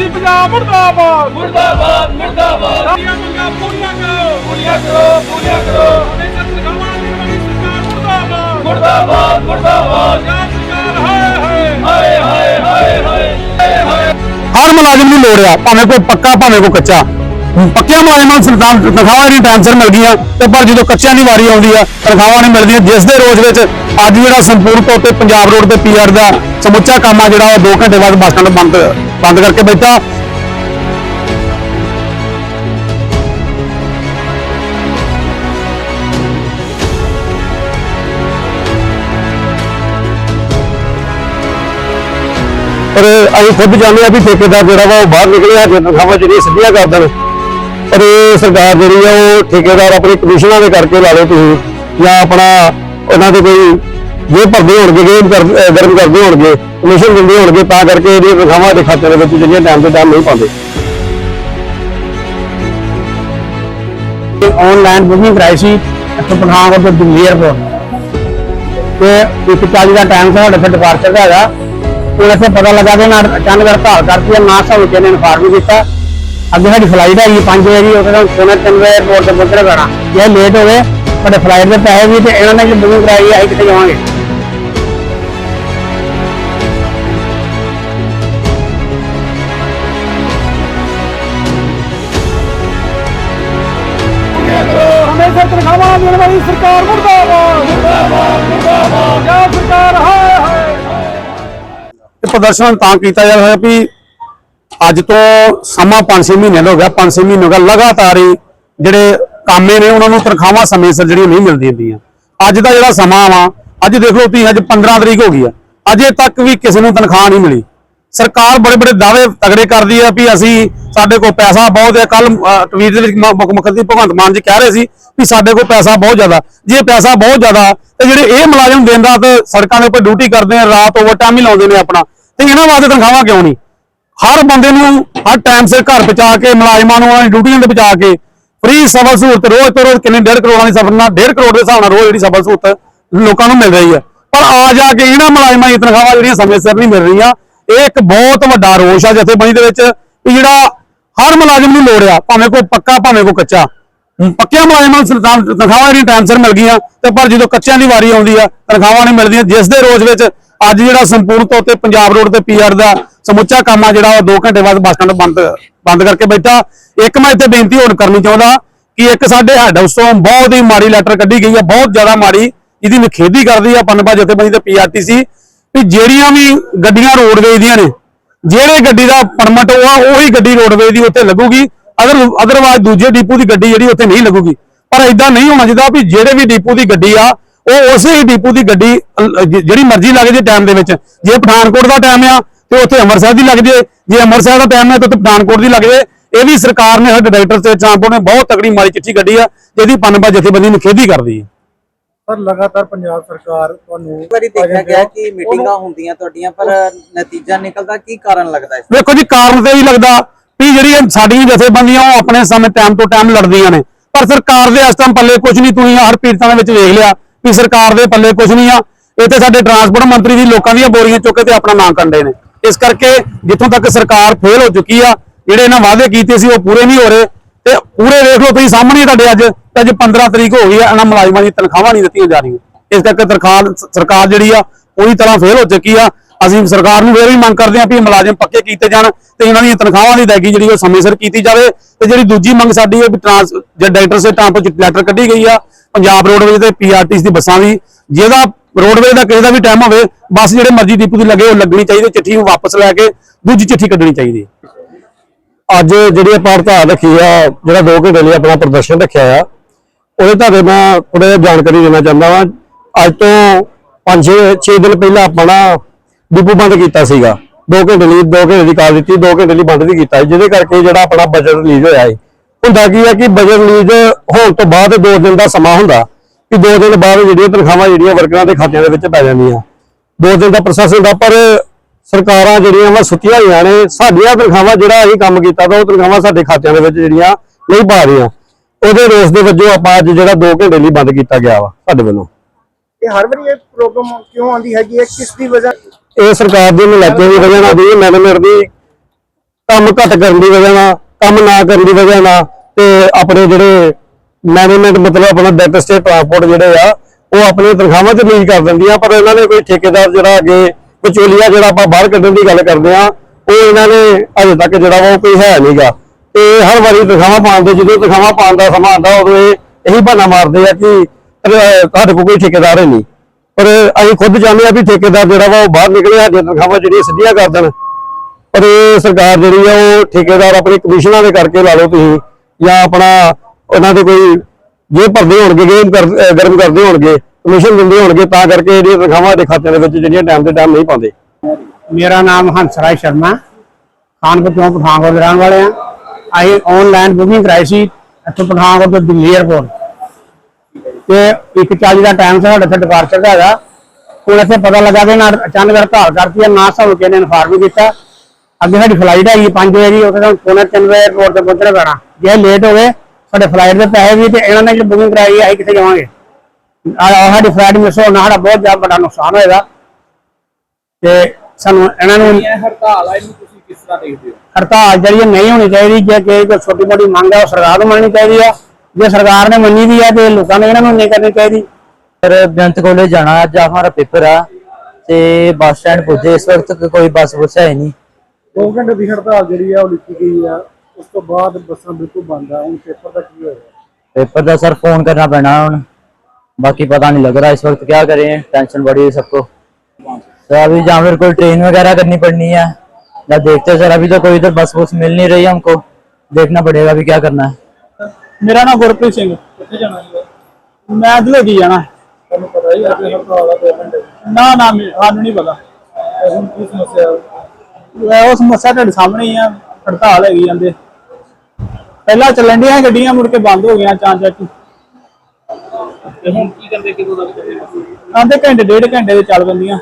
ਦੀ ਪੰਜਾਬ ਸਰਕਾਰ ਹਾਏ ਹਾਏ। ਹਰ ਮੁਲਾਜ਼ਮ ਨੂੰ ਲੋੜ ਆ ਭਾਵੇਂ ਕੋਈ ਪੱਕਾ ਭਾਵੇਂ ਕੋਈ ਕੱਚਾ। ਪੱਕਿਆਂ ਮੁਲਾਜ਼ਮਾਂ ਨੂੰ ਸਰਕਾਰ ਤਨਖਾਹਾਂ ਜਿਹੜੀ ਟਾਈਮ ਸਿਰ ਮਿਲ ਗਈਆਂ ਤੇ ਪਰ ਜਦੋਂ ਕੱਚਿਆਂ ਦੀ ਵਾਰੀ ਆਉਂਦੀ ਆ ਤਨਖਾਹਾਂ ਨਹੀਂ ਮਿਲਦੀਆਂ ਜਿਸ ਦੇ ਰੋਜ਼ ਵਿੱਚ ਅੱਜ ਜਿਹੜਾ ਸੰਪੂਰਨ ਤੌਰ ਤੇ ਪੰਜਾਬ ਰੋਡ ਤੇ ਪੀਆਰ ਦਾ ਸਮੁੱਚਾ ਕੰਮ ਆ ਜਿਹੜਾ ਉਹ 2 ਘੰਟੇ ਬਾਅਦ ਬੱਸ ਸਟੈਂਡ ਬੰਦ ਬੰਦ ਕਰਕੇ ਬੈਠਾ। ਪਰ ਅਸੀਂ ਖੁਦ ਜਾਣਦੇ ਆ ਵੀ ਠੇਕੇਦਾਰ ਜਿਹੜਾ ਵਾ ਉਹ ਬਾਹਰ ਨਿਕਲਿਆ, ਜੇ ਤਨਖਾਹਾਂ ਜਿਹੜੀਆਂ ਸਿੱਧੀਆਂ ਕਰ ਨੇ ਪਰ ਇਹ ਸਰਕਾਰ ਜਿਹੜੀ ਆ, ਉਹ ਠੇਕੇਦਾਰ ਆਪਣੇ ਕਮਿਸ਼ਨਾਂ ਦੇ ਕਰਕੇ ਲਾ ਲਓ ਤੁਸੀਂ, ਜਾਂ ਆਪਣਾ ਉਹਨਾਂ ਦੇ ਕੋਈ ਜੇ ਭਰਦੇ ਹੋਣਗੇ ਗੇਮ ਗਰਮ ਕਰਦੇ ਹੋਣਗੇ ਕਮਿਸ਼ਨ ਦਿੰਦੇ ਹੋਣਗੇ, ਤਾਂ ਕਰਕੇ ਇਹਦੀਆਂ ਤਨਖਾਹਾਂ ਦੇ ਖਾਤੇ ਦੇ ਵਿੱਚ ਜਿਹੜੀਆਂ ਟਾਈਮ ਤੇ ਟਾਈਮ ਨਹੀਂ ਪਾਉਂਦੇ। ਆਨਲਾਈਨ ਬੁਕਿੰਗ ਕਰਾਈ ਸੀ, ਇੱਥੋਂ ਪਠਾਨਕੋਟ ਤੋਂ ਦਿੱਲੀ 에ਅਰਪੋਰਟ ਤੇ ਇੱਕ ਚਾਲੀ ਦਾ ਟਾਈਮ ਸੀ, ਸਾਡੇ ਇੱਥੇ ਡਿਪਾਰਚਰ ਦਾ ਹੈਗਾ। ਉਹ ਇੱਥੇ ਪਤਾ ਲੱਗਾ ਕਿ ਨਾ ਅਚਾਨਕ ਹੜਤਾਲ ਕਰਤੀ ਹੈ ਨਾ ਸਾਨੂੰ ਕਿਸੇ ਨੇ ਇਨਫਾਰਮ ਕੀਤਾ। ਅੱਗੇ ਸਾਡੀ ਫਲਾਈਟ ਹੈਗੀ 5 ਵਜੇ ਦੀ ਉਹਦੇ ਨਾਲ ਸੋਨਾ ਤਿੰਨ ਵਜੇ 에ਅਰਪੋਰਟ ਤੇ ਪਹੁੰਚਣਾ ਪੈਣਾ। ਜੇ ਲੇਟ ਹੋਵੇ ਸਾਡੇ ਫਲਾਈਟ ਦੇ ਪੈਸੇ ਵੀ ਤੇ ਇਹਨਾਂ ਨੇ ਜੋ ਬੁਕਿੰਗ ਕਰਾਈ ਹੈ ਅਸੀਂ ਕਿੱਥੇ ਜਾਵਾਂਗੇ? ਹਮੇਸ਼ਾ ਤਨਖਾਹਾਂ ਦੇਣ ਵਾਲੀ ਸਰਕਾਰ ਮੁਰਦਾਬਾਦ ਮੁਰਦਾਬਾਦ ਮੁਰਦਾਬਾਦ। ਪੰਜਾਬ ਸਰਕਾਰ ਹਾਏ ਹਾਏ ਇਹ ਪ੍ਰਦਰਸ਼ਨ ਤਾਂ ਕੀਤਾ ਜਾ ਰਿਹਾ ਵੀ ਅੱਜ ਤੋਂ ਸਮਾਂ 5-6 ਮਹੀਨੇ ਦਾ ਹੋ ਗਿਆ 5-6 ਮਹੀਨੇ ਹੋ ਗਿਆ ਲਗਾਤਾਰ ਹੀ ਜਿਹੜੇ ਕਾਮੇ ਨੇ ਉਹਨਾਂ ਨੂੰ ਤਨਖਾਹਾਂ ਸਮੇਂ ਸਿਰ ਜਿਹੜੀਆਂ ਨਹੀਂ ਮਿਲਦੀਆਂ ਪਈਆਂ। ਅੱਜ ਦਾ ਜਿਹੜਾ ਸਮਾਂ ਵਾ, ਅੱਜ ਦੇਖ ਲਓ ਤੁਸੀਂ, ਅੱਜ 15 ਤਰੀਕ ਹੋ ਗਈ ਆ। ਅਜੇ ਤੱਕ ਵੀ ਕਿਸੇ ਨੂੰ ਤਨਖਾਹ ਨਹੀਂ ਮਿਲੀ। ਸਰਕਾਰ ਬੜੇ ਬੜੇ ਦਾਅਵੇ ਤਗੜੇ ਕਰਦੀ ਆ ਵੀ ਅਸੀਂ ਸਾਡੇ ਕੋਲ ਪੈਸਾ ਬਹੁਤ ਹੈ ਕੱਲ ਟਵੀਟ ਦੇ ਵਿੱਚ ਮ- ਮੁੱਖ ਮੰਤਰੀ ਭਗਵੰਤ ਮਾਨ ਜੀ ਕਹਿ ਰਹੇ ਸੀ ਵੀ ਸਾਡੇ ਕੋਲ ਪੈਸਾ ਬਹੁਤ ਜ਼ਿਆਦਾ। ਜੇ ਪੈਸਾ ਬਹੁਤ ਜ਼ਿਆਦਾ, ਤੇ ਜਿਹੜੇ ਇਹ ਮੁਲਾਜ਼ਮ ਦਿਨ ਰਾਤ ਸੜਕਾਂ ਦੇ ਉੱਪਰ ਡਿਊਟੀ ਕਰਦੇ ਆ, ਰਾਤ ਓਵਰਟਾਈਮ ਹੀ ਲਾਉਂਦੇ ਨੇ ਆਪਣਾ, ਤੇ ਇਹਨਾਂ ਵਾਸਤੇ ਤਨਖਾਹਾਂ ਕਿਉਂ ਨਹੀਂ? ਹਰ ਬੰਦੇ ਨੂੰ ਹਰ ਟਾਈਮ ਸਿਰ ਘਰ ਪਹੁੰਚਾ ਕੇ, ਮੁਲਾਜ਼ਮਾਂ ਨੂੰ ਉਹਨਾਂ ਦੀ ਡਿਊਟੀਆਂ ਤੇ ਪਹੁੰਚਾ ਕੇ ਫ੍ਰੀ ਸਬਲ ਸਹੂਲਤ, ਰੋਜ਼ ਤੋਂ ਰੋਜ਼ ਕਿੰਨੇ 1.5 ਕਰੋੜਾਂ ਦੀ ਸਬਰ ਨਾਲ 1.5 ਕਰੋੜ ਦੇ ਹਿਸਾਬ ਨਾਲ ਰੋਜ਼ ਜਿਹੜੀ ਸਬਲ ਸਹੂਲਤ ਲੋਕਾਂ ਨੂੰ ਮਿਲ ਰਹੀ ਹੈ। ਪਰ ਆ ਜਾ ਕੇ ਇਹਨਾਂ ਮੁਲਾਜ਼ਮਾਂ ਦੀ ਤਨਖਾਹਾਂ ਜਿਹੜੀਆਂ ਸਮੇਂ ਸਿਰ ਨਹੀਂ ਮਿਲ ਰਹੀਆਂ, ਇਹ ਇੱਕ ਬਹੁਤ ਵੱਡਾ ਰੋਸ਼ ਆ ਜਥੇਬੰਦੀ ਦੇ ਵਿੱਚ ਵੀ ਜਿਹੜਾ ਹਰ ਮੁਲਾਜ਼ਮ ਨੂੰ ਲੋੜ ਆ, ਭਾਵੇਂ ਕੋਈ ਪੱਕਾ, ਭਾਵੇਂ ਕੋਈ ਕੱਚਾ। ਹੁਣ ਪੱਕਿਆਂ ਮੁਲਾਜ਼ਮਾਂ ਨੂੰ ਤਨਖਾਹਾਂ ਜਿਹੜੀਆਂ ਟਾਈਮ ਸਿਰ ਮਿਲ ਗਈਆਂ, ਤੇ ਪਰ ਜਦੋਂ ਕੱਚਿਆਂ ਦੀ ਵਾਰੀ ਆਉਂਦੀ ਆ, ਤਨਖਾਹਾਂ ਨਹੀਂ ਮਿਲਦੀਆਂ, ਜਿਸ ਦੇ ਰੋਜ਼ ਵਿੱਚ ਅੱਜ ਜਿਹੜਾ ਸੰਪੂਰਨ ਤੌਰ ਤੇ ਪੰਜਾਬ ਰੋਡ ਤੇ ਪੀਆਰ ਦਾ ਸਮੁੱਚਾ ਕੰਮ ਆ, ਜਿਹੜਾ ਉਹ 2 ਘੰਟੇ ਬਾਅਦ ਬੱਸ ਸਟੈਂਡ ਬੰਦ ਬੰਦ ਕਰਕੇ ਬੈਠਾ। ਇੱਕ ਮੈਂ ਇੱਥੇ ਬੇਨਤੀ ਹੋਰ ਕਰਨੀ ਚਾਹੁੰਦਾ ਕਿ ਇੱਕ ਸਾਡੇ ਹੈਡ ਹਾਊਸ ਤੋਂ ਬਹੁਤ ਹੀ ਮਾੜੀ ਲੈਟਰ ਕੱਢੀ ਗਈ ਆ, ਬਹੁਤ ਜ਼ਿਆਦਾ ਮਾੜੀ, ਜਿਹਦੀ ਨਿਖੇਧੀ ਕਰਦੀ ਆ ਪਨਬਾ ਜਥੇਬੰਦੀ ਤੇ ਪੀਆਰਟੀਸੀ ਵੀ ਜਿਹੜੀਆਂ ਵੀ ਗੱਡੀਆਂ ਰੋਡਵੇਜ਼ ਦੀਆਂ ਨੇ, ਜਿਹੜੇ ਗੱਡੀ ਦਾ ਪਰਮਿਟ ਉਹ ਆ, ਉਹੀ ਗੱਡੀ ਰੋਡਵੇਜ਼ ਦੀ ਉੱਥੇ ਲੱਗੂਗੀ। ਅਦਰ ਅਦਰਵਾਇਜ਼ ਦੂਜੇ ਡਿਪੂ ਦੀ ਗੱਡੀ ਜਿਹੜੀ ਉੱਥੇ ਨਹੀਂ ਲੱਗੂਗੀ। ਪਰ ਇਦਾਂ ਨਹੀਂ ਹੋਣਾ ਚਾਹੀਦਾ ਵੀ ਜਿਹੜੇ ਵੀ ਡਿਪੂ ਦੀ ਗੱਡੀ ਆ, ਉਹ ਉਸੇ ਹੀ ਡਿਪੂ ਦੀ ਗੱਡੀ ਜਿਹੜੀ ਮਰਜ਼ੀ ਲੱਗ ਜੇ ਟਾਈਮ ਦੇ ਵਿੱਚ। ਜੇ ਪਠਾਨਕੋਟ ਦਾ ਟਾਈਮ ਆ ਤੇ ਉੱਥੇ ਅੰਮ੍ਰਿਤਸਰ ਦੀ ਲੱਗ ਜੇ। ਜੇ ਅੰਮ੍ਰਿਤਸਰ ਦਾ ਟਾਈਮ ਹੈ ਤਾਂ ਉੱਥੇ ਪਠਾਨਕੋਟ ਦੀ ਲੱਗ ਜੇ। ਇਹ ਵੀ ਸਰਕਾਰ ਨੇ ਸਾਡੇ ਡਾਇਰੈਕਟਰ ਤੇ ਟਰਾਂਸਪੋਰਟ ਨੇ ਬਹੁਤ ਤਕੜੀ ਮਾਰੀ ਚਿੱਠੀ ਕੱਢੀ ਆ ਜਿਹਦੀ ਪਨਬਾ ਜਥੇਬੰਦੀ ਨੂੰ ਖੇਦੀ ਕਰਦੀ ਹੈ। ਪਰ ਲਗਾਤਾਰ ਪੰਜਾਬ ਸਰਕਾਰ ਤੁਹਾਨੂੰ ਵਾਰੀ ਦੇਖਿਆ ਗਿਆ ਕਿ ਮੀਟਿੰਗਾਂ ਹੁੰਦੀਆਂ ਤੁਹਾਡੀਆਂ ਪਰ ਨਤੀਜਾ ਨਿਕਲਦਾ ਕੀ ਕਾਰਨ ਲੱਗਦਾ ਹੈ ਵੇਖੋ ਜੀ ਕਾਰਨ ਤੇ ਹੀ ਲੱਗਦਾ ਵੀ ਜਿਹੜੀਆਂ ਸਾਡੀਆਂ ਜਥੇਬੰਦੀਆਂ ਉਹ ਆਪਣੇ ਸਮੇਂ ਟਾਈਮ ਤੋਂ ਟਾਈਮ ਲੜਦੀਆਂ ਨੇ। ਪਰ ਸਰਕਾਰ ਦੇ ਇਸ ਟਾਈਮ ਪੱਲੇ ਕੁਝ ਨਹੀਂ ਤੁਸੀਂ ਹਰ ਪੀੜਤਾਂ ਦੇ ਵਿੱਚ ਵੇਖ ਲਿਆ ਵੀ ਸਰਕਾਰ ਦੇ ਪੱਲੇ ਕੁਝ ਨਹੀਂ ਆ। ਇੱਥੇ ਸਾਡੇ ਟਰਾਂਸਪੋਰਟ ਮੰਤਰੀ ਵੀ ਲੋਕਾਂ ਦੀਆਂ ਬੋਰੀਆਂ ਚੁੱਕ ਕੇ ਤੇ ਆਪਣਾ ਨਾਂ ਕੰਡੇ ਨੇ। ਇਸ ਕਰਕੇ ਜਿੱਥੋਂ ਤੱਕ ਸਰਕਾਰ ਫੇਲ ਹੋ ਚੁੱਕੀ ਆ, ਜਿਹੜੇ ਇਹਨਾਂ ਵਾਅਦੇ ਕੀਤੇ ਸੀ, ਉਹ ਪੂਰੇ ਨਹੀਂ ਹੋ ਰਹੇ। ਤੇ ਪੂਰੇ ਵੇਖ ਲਓ ਤੁਸੀਂ, ਸਾਹਮਣੇ ਤੁਹਾਡੇ ਅੱਜ, ਤੇ ਅੱਜ 15 ਤਰੀਕ ਹੋ ਗਈ ਆ, ਇਹਨਾਂ ਮੁਲਾਜ਼ਮਾਂ ਦੀ ਤਨਖਾਹਾਂ ਨਹੀਂ ਦਿੱਤੀਆਂ ਜਾ ਰਹੀਆਂ। ਇਸ ਕਰਕੇ ਤਰਖਾਲ, ਸਰਕਾਰ ਜਿਹੜੀ ਆ, ਪੂਰੀ ਤਰ੍ਹਾਂ ਫੇਲ ਹੋ ਚੁੱਕੀ ਆ। ਅਸੀਂ ਸਰਕਾਰ ਨੂੰ ਇਹ ਵੀ ਮੰਗ ਕਰਦੇ ਹਾਂ ਵੀ ਮੁਲਾਜ਼ਮ ਪੱਕੇ ਕੀਤੇ ਜਾਣ ਤੇ ਇਹਨਾਂ ਦੀਆਂ ਤਨਖਾਹਾਂ ਦੀ ਅਦਾਇਗੀ ਜਿਹੜੀ ਉਹ ਸਮੇਂ ਸਿਰ ਕੀਤੀ ਜਾਵੇ। ਤੇ ਜਿਹੜੀ ਦੂਜੀ ਮੰਗ ਸਾਡੀ ਹੈ ਵੀ ਟਰਾਂਸ ਜੇ ਡਾਇਰੈਕਟਰ ਸੇ ਟਾਂਪ ਲੈਟਰ ਕੱਢੀ ਗਈ ਆ। ਪੰਜਾਬ ਰੋਡਵੇਜ਼ ਤੇ ਪੀਆਰਟੀਸੀ ਦੀ ਬੱਸਾਂ ਦੀ ਜਿਹਦਾ ਰੋਡਵੇਜ਼ ਦਾ ਕਿਸੇ ਦਾ ਵੀ ਟਾਈਮ ਹੋਵੇ ਬੱਸ ਜਿਹੜੇ ਮਰਜ਼ੀ ਡਿਪੂ ਦੀ ਲੱਗੇ ਉਹ ਲੱਗਣੀ ਚਾਹੀਦੀ ਚਿੱਠੀ ਨੂੰ ਵਾਪਸ ਲੈ ਕੇ ਦੂਜੀ ਚਿੱਠੀ ਕੱਢਣੀ ਚਾਹੀਦੀ ਅੱਜ ਜਿਹੜੀ ਆਪਾਂ ਹੜਤਾਲ ਰੱਖੀ ਆ ਜਿਹੜਾ 2 ਘੰਟੇ ਲਈ ਆਪਣਾ ਪ੍ਰਦਰਸ਼ਨ ਰੱਖਿਆ ਆ ਉਹਦੇ ਤੁਹਾਡੇ ਮੈਂ ਥੋੜਾ ਜਾਣਕਾਰੀ ਦੇਣਾ ਚਾਹੁੰਦਾ ਵਾਂ। ਅੱਜ ਤੋਂ 5 6 ਦਿਨ ਪਹਿਲਾਂ ਆਪਾਂ ਨਾ ਡਿਪੂ ਬੰਦ ਕੀਤਾ ਸੀਗਾ। 2 ਘੰਟੇ ਲਈ 2 ਘੰਟੇ ਦੀ ਕਾਲ ਦਿੱਤੀ 2 ਘੰਟੇ ਲਈ ਬੰਦ ਵੀ ਕੀਤਾ। ਸੀ, ਜਿਹਦੇ ਕਰਕੇ ਜਿਹੜਾ ਆਪਣਾ ਬਜਟ ਰਿਲੀਜ਼ ਹੋਇਆ ਹੈ ਹੁੰਦਾ ਕੀ ਹੈ ਕਿ ਬਜਟ ਰਿਲੀਜ਼ ਹੋਣ ਤੋਂ ਬਾਅਦ 2 ਦਿਨ ਦਾ ਸਮਾਂ ਹੁੰਦਾ। ਕਿ 2 ਦਿਨ ਬਾਅਦ ਜਿਹੜੀਆਂ ਤਨਖਾਹਾਂ ਜਿਹੜੀਆਂ ਵਰਕਰਾਂ ਦੇ ਖਾਤਿਆਂ ਦੇ ਵਿੱਚ ਪੈ ਜਾਂਦੀਆਂ। 2 ਦਿਨ ਦਾ ਪ੍ਰੋਸੈਸ ਹੁੰਦਾ ਪਰ ਸਰਕਾਰਾਂ ਜਿਹੜੀਆਂ ਵਾ ਸੁੱਤੀਆਂ ਹੋਈਆਂ ਨੇ ਸਾਡੀਆਂ ਤਨਖਾਹਾਂ ਜਿਹੜਾ ਅਸੀਂ ਕੰਮ ਕੀਤਾ ਤਾਂ ਉਹ ਤਨਖਾਹਾਂ ਸਾਡੇ ਖਾਤਿਆਂ ਦੇ ਵਿੱਚ ਜਿਹੜੀਆਂ ਨਹੀਂ ਪਾ ਰਹੀਆਂ। ਉਹਦੇ ਰੋਸ ਦੇ ਵਜੋਂ ਆਪਾਂ ਅੱਜ ਜਿਹੜਾ 2 ਘੰਟੇ ਲਈ ਬੰਦ ਕੀਤਾ ਗਿਆ ਵਾ ਸਾਡੇ ਵੱਲੋਂ। ਇਹ ਹਰ ਵਾਰੀ ਇਹ ਪ੍ਰੋਬਲਮ ਕਿਉਂ ਆਉਂਦੀ ਹੈਗੀ ਹੈ? ਕਿਸ ਦੀ ਵਜ੍ਹਾ? ਇਹ ਸਰਕਾਰ ਦੇ ਨਲਾਇਕਾਂ ਦੀ ਵਜ੍ਹਾ ਨਾਲ ਦੀ ਮੈਨੇਜਮੈਂਟ ਦੀ ਕੰਮ ਘੱਟ ਕਰਨ ਦੀ ਵਜ੍ਹਾ ਨਾਲ ਕੰਮ ਨਾ ਕਰਨ ਦੀ ਵਜ੍ਹਾ ਨਾਲ ਤੇ ਆਪਣੇ ਜਿਹੜੇ ਮੈਨੇਜਮੈਂਟ ਮਤਲਬ ਆਪਣਾ ਡੈਟ ਸਟੇਟ ਟਰਾਂਸਪੋਰਟ ਜਿਹੜੇ ਆ ਉਹ ਆਪਣੀ ਤਨਖਾਹਾਂ ਤੇ ਰਿਲੀਜ਼ ਕਰ ਦਿੰਦੀਆਂ ਪਰ ਇਹਨਾਂ ਨੇ ਕੋਈ ਠੇਕੇਦਾਰ ਜਿਹੜਾ ਅੱਗੇ ਵਿਚੋਲੀਆ ਜਿਹੜਾ ਆਪਾਂ ਬਾਹਰ ਕੱਢਣ ਦੀ ਗੱਲ ਕਰਦੇ ਆ ਉਹ ਇਹਨਾਂ ਨੇ ਅਜੇ ਤੱਕ ਜਿਹੜਾ ਉਹ ਕੋਈ ਹੈ ਨਹੀਂਗਾ ਤੇ ਹਰ ਵਾਰੀ ਤਨਖਾਹਾਂ ਪਾਉਣ ਦੇ ਜਦੋਂ ਤਨਖਾਹਾਂ ਪਾਉਣ ਦਾ ਸਮਾਂ ਆਉਂਦਾ ਉਦੋਂ ਇਹ ਇਹੀ ਬਹਾਨਾ ਮਾਰਦੇ ਆ ਕਿ ਅਹ, ਤੁਹਾਡੇ ਕੋਲ ਕੋਈ ਠੇਕੇਦਾਰ ਹੈ ਨਹੀਂ। ਪਰ ਅਸੀਂ ਖੁਦ ਚਾਹੁੰਦੇ ਆ ਵੀ ਠੇਕੇਦਾਰ ਜਿਹੜਾ ਵਾ ਉਹ ਬਾਹਰ ਨਿਕਲੇ ਸਾਡੇ ਤਨਖਾਹਾਂ ਜਿਹੜੀਆਂ ਸਿੱਧੀਆਂ ਕਰ ਦੇਣ। ਪਰ ਇਹ ਸਰਕਾਰ ਜਿਹੜੀ ਆ ਉਹ ਠੇਕੇਦਾਰ ਆਪਣੇ ਕਮਿਸ਼ਨਾਂ ਦੇ ਕਰਕੇ ਲਾ ਲਓ ਤੁਸੀਂ ਜਾਂ ਆਪਣਾ ਉਹਨਾਂ ਦੇ ਕੋਈ ਜੇ ਭਰਦੇ ਹੋਣਗੇ ਗੇਮ ਕਰ ਗਰਮ ਕਰਦੇ ਹੋਣਗੇ ਕਮਿਸ਼ਨ ਦਿੰਦੇ ਹੋਣਗੇ, ਤਾਂ ਕਰਕੇ ਜਿਹੜੀਆਂ ਤਨਖਾਹਾਂ ਦੇ ਖਾਤਿਆਂ ਦੇ ਵਿੱਚ ਜਿਹੜੀਆਂ ਟਾਈਮ ਤੇ ਟਾਈਮ ਨਹੀਂ ਪਾਉਂਦੇ। ਮੇਰਾ ਨਾਮ ਹੰਸਰਾਜ ਸ਼ਰਮਾ, ਖਾਨਪੁਰ ਚੌਂਕ ਪਠਾਨਕੋਟ ਦੇ ਰਹਿਣ ਵਾਲੇ ਆ ਅਸੀਂ ਆਨਲਾਈਨ ਬੁਕਿੰਗ ਕਰਾਈ ਸੀ, ਇੱਥੋਂ ਪਠਾਨਕੋਟ ਤੋਂ ਦਿੱਲੀ 에ਅਰਪੋਰਟ ਤੇ 1:40 ਦਾ ਟਾਈਮ ਸੀ ਇੱਥੇ ਡਿਪਾਰਚਰ ਦਾ ਹੈਗਾ। ਹੁਣ ਇੱਥੇ ਪਤਾ ਲੱਗਾ ਕਿ ਨਾ ਅਚਾਨਕ ਹੜਤਾਲ ਕਰਤੀ ਹੈ ਨਾ ਸਾਨੂੰ ਕਿਸੇ ਨੇ ਇਨਫਾਰਮ ਕੀਤਾ। ਅੱਗੇ ਸਾਡੀ ਫਲਾਈਟ ਹੈਗੀ 5 ਵਜੇ ਦੀ, ਉੱਥੇ ਸਾਨੂੰ ਪੌਣੇ 3 ਵਜੇ 에ਅਰਪੋਰਟ ਤੇ ਪਹੁੰਚਣਾ ਪੈਣਾ। ਜੇ ਲੇਟ ਹੋਵੇ ਸਾਡੇ ਫਲਾਈਟ ਦੇ ਪੈਸੇ ਵੀ ਤੇ ਇਹਨਾਂ ਨੇ ਜਿਹੜੀ ਬੁਕਿੰਗ ਕਰਾਈ ਹੈ ਅਸੀਂ ਕਿੱਥੇ ਜਾਵਾਂਗੇ? ਆ ਸਾਡੀ ਫਲਾਈਟ ਮਿਸ ਹੋਣਾ ਸਾਡਾ ਬਹੁਤ ਜ਼ਿਆਦਾ ਵੱਡਾ ਨੁਕਸਾਨ ਹੋਏਗਾ। ਤੇ ਸਾਨੂੰ ਇਹਨਾਂ ਨੂੰ ਹੜਤਾਲ ਆ ਇਹਨੂੰ ਤੁਸੀਂ ਕਿਸ ਤਰ੍ਹਾਂ ਦੇਖਦੇ ਹੋ? ਹੜਤਾਲ ਜਿਹੜੀ ਨਹੀਂ ਹੋਣੀ ਚਾਹੀਦੀ ਜੇ ਕਿਸੇ ਕੋਈ ਛੋਟੀ ਮੋਟੀ ਮੰਗ ਹੈ ਉਹ ਸਰਕਾਰ ਨੂੰ ਮੰਨਣੀ ਚਾਹੀਦੀ ਆ। ਜੇ ਸਰਕਾਰ ਨੇ ਮੰਨੀ ਦੀ ਹੈ ਤੇ ਲੋਕਾਂ ਨੇ ਇਹਨਾਂ ਨੂੰ ਨਹੀਂ ਕਰਨੀ ਚਾਹੀਦੀ। ਸਰ ਬੇਅੰਤ ਕਾਲਜ ਜਾਣਾ ਅੱਜ ਹਮਾਰਾ ਪੇਪਰ ਆ ਤੇ ਬੱਸ ਸਟੈਂਡ ਪੁੱਜੇ ਇਸ ਵਕਤ ਕੋਈ ਬੱਸ ਬੁੱਸ ਹੈ ਨਹੀਂ। 2 ਘੰਟੇ ਦੀ ਹੜਤਾਲ ਜਿਹੜੀ ਆ ਉਹ ਲਿਖੀ ਗਈ ਆ। ਉਸ ਤੋਂ ਬਾਅਦ ਬੱਸਾਂ ਬਿਲਕੁਲ ਬੰਦ ਆ ਹੁਣ ਪੇਪਰ ਦਾ ਕੀ ਹੋਇਆ पेपर का सर फोन करना पैना है बाकी पता नहीं लग रहा इस वक्त क्या करें टेंशन बढ़ी है सबको सर अभी जहाँ फिर कोई ट्रेन वगैरह करनी पड़नी है या देखते हैं सर अभी तो कोई इधर बस बस मिल नहीं रही है हमको देखना पड़ेगा अभी क्या करना है ਮੇਰਾ ਨਾਮ ਗੁਰਪ੍ਰੀਤ ਸਿੰਘ ਕਿੱਥੇ ਜਾਣਾ ਹੈ ਮੈਂ ਦਲੋਜੀ ਜਾਣਾ ਤੁਹਾਨੂੰ ਪਤਾ ਹੀ ਆ ਕਿ ਹੜਤਾਲ ਆ 2 ਘੰਟੇ ਨਾ ਨਾ ਮੇ- ਸਾਨੂੰ ਨਹੀਂ ਪਤਾ ਤੇ ਹੁਣ ਕੀ ਸਮੱਸਿਆ ਇਹ ਉਹ ਸਮੱਸਿਆ ਤੁਹਾਡੇ ਸਾਹਮਣੇ ਹੀ ਆ ਹੜਤਾਲ ਹੈਗੀ ਜਾਂਦੇ ਪਹਿਲਾਂ ਚੱਲਣ ਡੀਆਂ ਗੱਡੀਆਂ ਮੁੜ ਕੇ ਬੰਦ ਹੋ ਗਈਆਂ ਚਾਂ ਚਾਚੀ ਤੇ ਹੁਣ ਕੀ ਕਰਦੇ ਕਿਦੋਂ ਤੱਕ ਚੱਲੇਗਾ? ਆਂਦੇ ਘੰਟੇ ਡੇਢ ਘੰਟੇ ਦੇ ਚੱਲ ਪੈਂਦੀਆਂ।